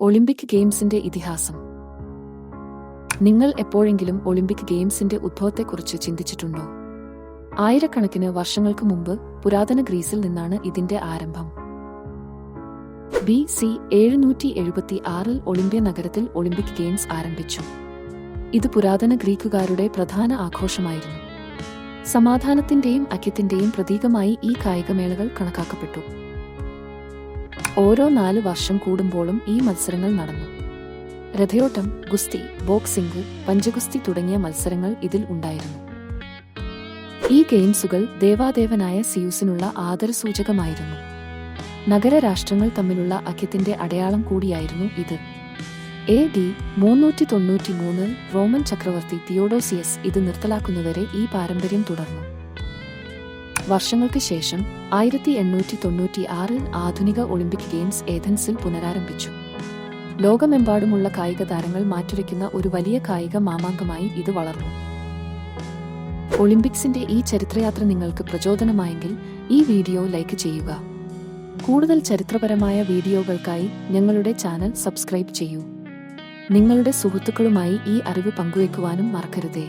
Olympic ഗെയിംസിന്റെ ഇതിഹാസം. നിങ്ങൾ എപ്പോഴെങ്കിലും ഒളിമ്പിക് ഗെയിംസിന്റെ ഉദ്ഭവത്തെക്കുറിച്ച് ചിന്തിച്ചിട്ടുണ്ടോ? ആയിരക്കണക്കിന് വർഷങ്ങൾക്ക് മുമ്പ് പുരാതന ഗ്രീസിൽ നിന്നാണ് ഇതിന്റെ ആരംഭം. ബി സി എഴുന്നൂറ്റി എഴുപത്തി ആറിൽ ഒളിമ്പ്യ നഗരത്തിൽ ഒളിമ്പിക് ഗെയിംസ് ആരംഭിച്ചു. ഇത് പുരാതന ഗ്രീക്കുകാരുടെ പ്രധാന ആഘോഷമായിരുന്നു. സമാധാനത്തിന്റെയും ഐക്യത്തിന്റെയും പ്രതീകമായി ഈ കായികമേളകൾ കണക്കാക്കപ്പെട്ടു. ഓരോ നാല് വർഷം കൂടുമ്പോഴും ഈ മത്സരങ്ങൾ നടന്നു. രഥയോട്ടം ഗുസ്തി ബോക്സിംഗ് പഞ്ചഗുസ്തി തുടങ്ങിയ മത്സരങ്ങൾ ഇതിൽ ഉണ്ടായിരുന്നു. ഈ ഗെയിംസുകൾ ദേവാദേവനായ സിയൂസിനുള്ള ആദരസൂചകമായിരുന്നു. നഗര രാഷ്ട്രങ്ങൾ തമ്മിലുള്ള അഖ്യത്തിന്റെ അടയാളം കൂടിയായിരുന്നു ഇത്. എ ഡി മുന്നൂറ്റി തൊണ്ണൂറ്റി മൂന്നിൽ റോമൻ ചക്രവർത്തി തിയോഡോസിയസ് ഇത് നിർത്തലാക്കുന്നവരെ ഈ പാരമ്പര്യം തുടർന്നു. വർഷങ്ങൾക്ക് ശേഷം ആയിരത്തി എണ്ണൂറ്റി തൊണ്ണൂറ്റി ആറിൽ ആധുനിക ഒളിമ്പിക് ഗെയിംസ് ഏഥൻസിൽ പുനരാരംഭിച്ചു. ലോകമെമ്പാടുമുള്ള കായിക താരങ്ങൾ മാറ്റുരയ്ക്കുന്ന ഒരു വലിയ കായിക മാമാങ്കമായി ഇത് വളർന്നു. ഒളിമ്പിക്സിന്റെ ഈ ചരിത്രയാത്ര നിങ്ങൾക്ക് പ്രചോദനമായെങ്കിൽ ഈ വീഡിയോ ലൈക്ക് ചെയ്യുക. കൂടുതൽ ചരിത്രപരമായ വീഡിയോകൾക്കായി ഞങ്ങളുടെ ചാനൽ സബ്സ്ക്രൈബ് ചെയ്യൂ. നിങ്ങളുടെ സുഹൃത്തുക്കളുമായി ഈ അറിവ് പങ്കുവയ്ക്കുവാനും മറക്കരുതേ.